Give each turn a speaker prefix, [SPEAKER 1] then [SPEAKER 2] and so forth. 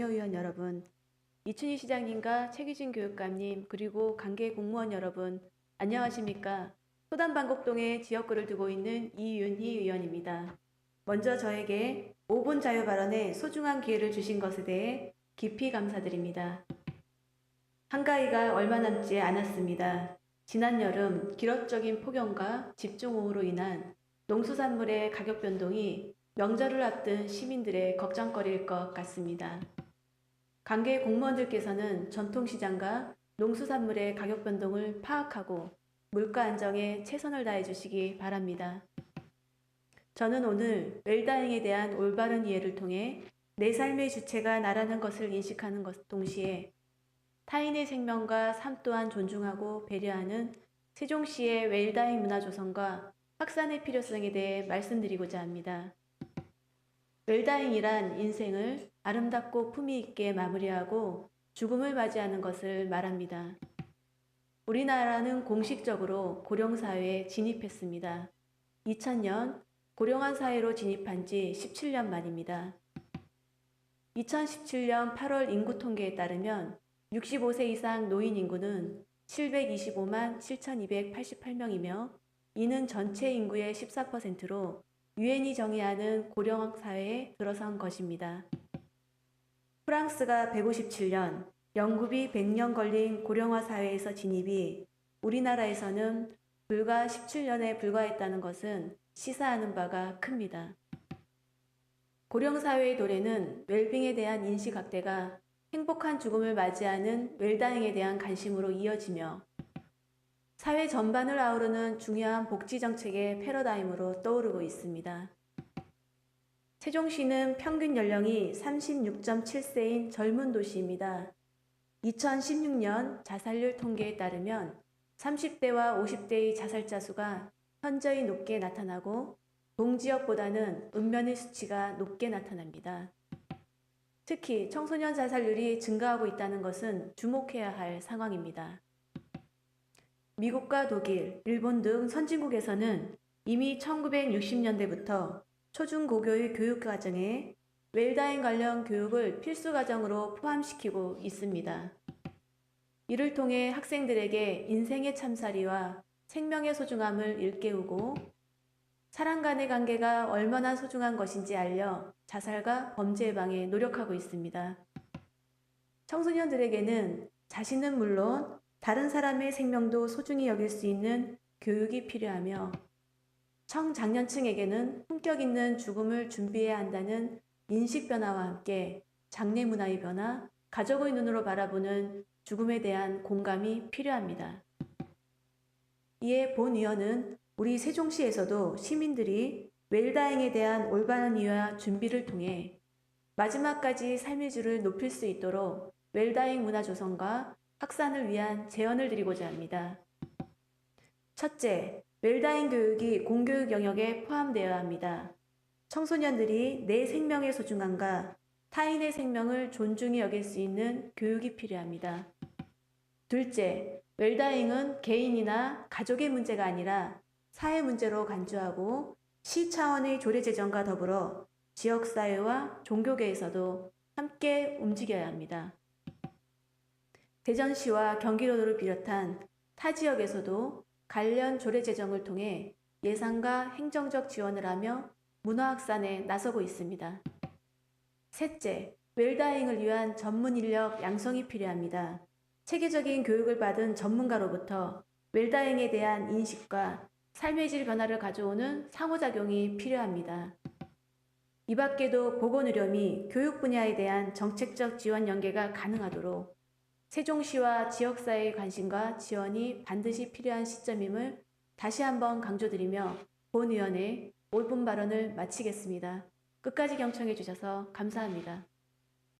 [SPEAKER 1] 의원 여러분, 이춘희 시장님과 최기진 교육감님, 그리고 관계 공무원 여러분, 안녕하십니까? 소단방곡동에 지역구를 두고 있는 이윤희 의원입니다. 먼저 저에게 5분 자유 발언에 소중한 기회를 주신 것에 대해 깊이 감사드립니다. 한가위가 얼마 남지 않았습니다. 지난 여름 기록적인 폭염과 집중호우로 인한 농수산물의 가격 변동이 명절을 앞둔 시민들의 걱정거리일 것 같습니다. 관계 공무원들께서는 전통시장과 농수산물의 가격 변동을 파악하고 물가 안정에 최선을 다해 주시기 바랍니다. 저는 오늘 웰다잉에 대한 올바른 이해를 통해 내 삶의 주체가 나라는 것을 인식하는 것 동시에 타인의 생명과 삶 또한 존중하고 배려하는 세종시의 웰다잉 문화 조성과 확산의 필요성에 대해 말씀드리고자 합니다. 웰다잉이란 인생을 아름답고 품위 있게 마무리하고 죽음을 맞이하는 것을 말합니다. 우리나라는 공식적으로 고령사회에 진입했습니다. 2000년 고령화 사회로 진입한 지 17년 만입니다. 2017년 8월 인구 통계에 따르면 65세 이상 노인 인구는 725만 7,288명이며 이는 전체 인구의 14%로 유엔이 정의하는 고령화 사회에 들어선 것입니다. 프랑스가 157년, 영국이 100년 걸린 고령화 사회에서 진입이 우리나라에서는 불과 17년에 불과했다는 것은 시사하는 바가 큽니다. 고령사회의 도래는 웰빙에 대한 인식 확대가 행복한 죽음을 맞이하는 웰다잉에 대한 관심으로 이어지며 사회 전반을 아우르는 중요한 복지 정책의 패러다임으로 떠오르고 있습니다. 세종시는 평균 연령이 36.7세인 젊은 도시입니다. 2016년 자살률 통계에 따르면 30대와 50대의 자살자 수가 현저히 높게 나타나고 동지역보다는 읍면의 수치가 높게 나타납니다. 특히 청소년 자살률이 증가하고 있다는 것은 주목해야 할 상황입니다. 미국과 독일, 일본 등 선진국에서는 이미 1960년대부터 초중고교의 교육 과정에 웰다잉 관련 교육을 필수 과정으로 포함시키고 있습니다. 이를 통해 학생들에게 인생의 참사리와 생명의 소중함을 일깨우고 사람 간의 관계가 얼마나 소중한 것인지 알려 자살과 범죄 예방에 노력하고 있습니다. 청소년들에게는 자신은 물론 다른 사람의 생명도 소중히 여길 수 있는 교육이 필요하며 청장년층에게는 품격 있는 죽음을 준비해야 한다는 인식 변화와 함께 장래 문화의 변화, 가족의 눈으로 바라보는 죽음에 대한 공감이 필요합니다. 이에 본 의원은 우리 세종시에서도 시민들이 웰다잉에 대한 올바른 이해와 준비를 통해 마지막까지 삶의 질을 높일 수 있도록 웰다잉 문화 조성과 확산을 위한 제언을 드리고자 합니다. 첫째, 웰다잉 교육이 공교육 영역에 포함되어야 합니다. 청소년들이 내 생명의 소중함과 타인의 생명을 존중히 여길 수 있는 교육이 필요합니다. 둘째, 웰다잉은 개인이나 가족의 문제가 아니라 사회 문제로 간주하고 시 차원의 조례 제정과 더불어 지역사회와 종교계에서도 함께 움직여야 합니다. 대전시와 경기도를 비롯한 타 지역에서도 관련 조례 제정을 통해 예산과 행정적 지원을 하며 문화 확산에 나서고 있습니다. 셋째, 웰다잉을 위한 전문 인력 양성이 필요합니다. 체계적인 교육을 받은 전문가로부터 웰다잉에 대한 인식과 삶의 질 변화를 가져오는 상호작용이 필요합니다. 이 밖에도 보건의료 및 교육 분야에 대한 정책적 지원 연계가 가능하도록 세종시와 지역사회의 관심과 지원이 반드시 필요한 시점임을 다시 한번 강조드리며 본위원회 5분 발언을 마치겠습니다. 끝까지 경청해 주셔서 감사합니다.